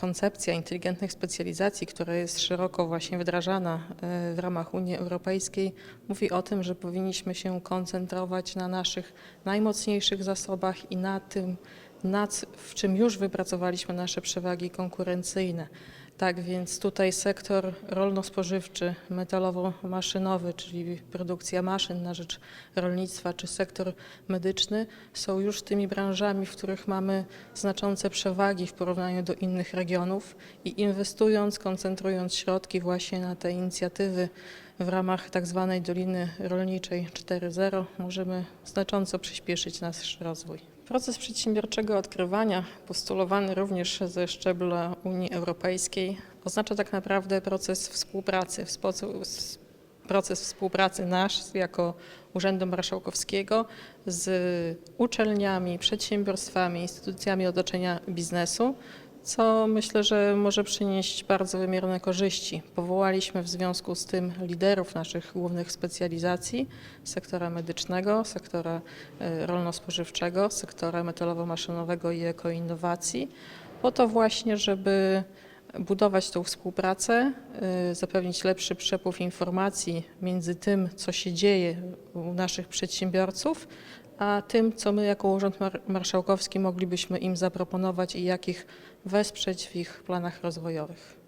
koncepcja inteligentnych specjalizacji, która jest szeroko właśnie wdrażana e, w ramach Unii Europejskiej, mówi o tym, że powinniśmy się koncentrować na naszych najmocniejszych zasobach i na tym, na c- w czym już wypracowaliśmy nasze przewagi konkurencyjne. Tak więc tutaj sektor rolno-spożywczy, metalowo-maszynowy, czyli produkcja maszyn na rzecz rolnictwa, czy sektor medyczny są już tymi branżami, w których mamy znaczące przewagi w porównaniu do innych regionów i inwestując, koncentrując środki właśnie na te inicjatywy w ramach tak zwanej Doliny Rolniczej 4.0 możemy znacząco przyspieszyć nasz rozwój. Proces przedsiębiorczego odkrywania, postulowany również ze szczebla Unii Europejskiej, oznacza tak naprawdę proces współpracy, proces współpracy nasz jako Urzędu Marszałkowskiego z uczelniami, przedsiębiorstwami, instytucjami otoczenia biznesu, co myślę, że może przynieść bardzo wymierne korzyści. Powołaliśmy w związku z tym liderów naszych głównych specjalizacji sektora medycznego, sektora e, rolno-spożywczego, sektora metalowo-maszynowego i ekoinnowacji, po to właśnie, żeby budować tą współpracę, y, zapewnić lepszy przepływ informacji między tym, co się dzieje u naszych przedsiębiorców, a tym, co my jako Urząd Mar- Marszałkowski moglibyśmy im zaproponować i jak ich wesprzeć w ich planach rozwojowych.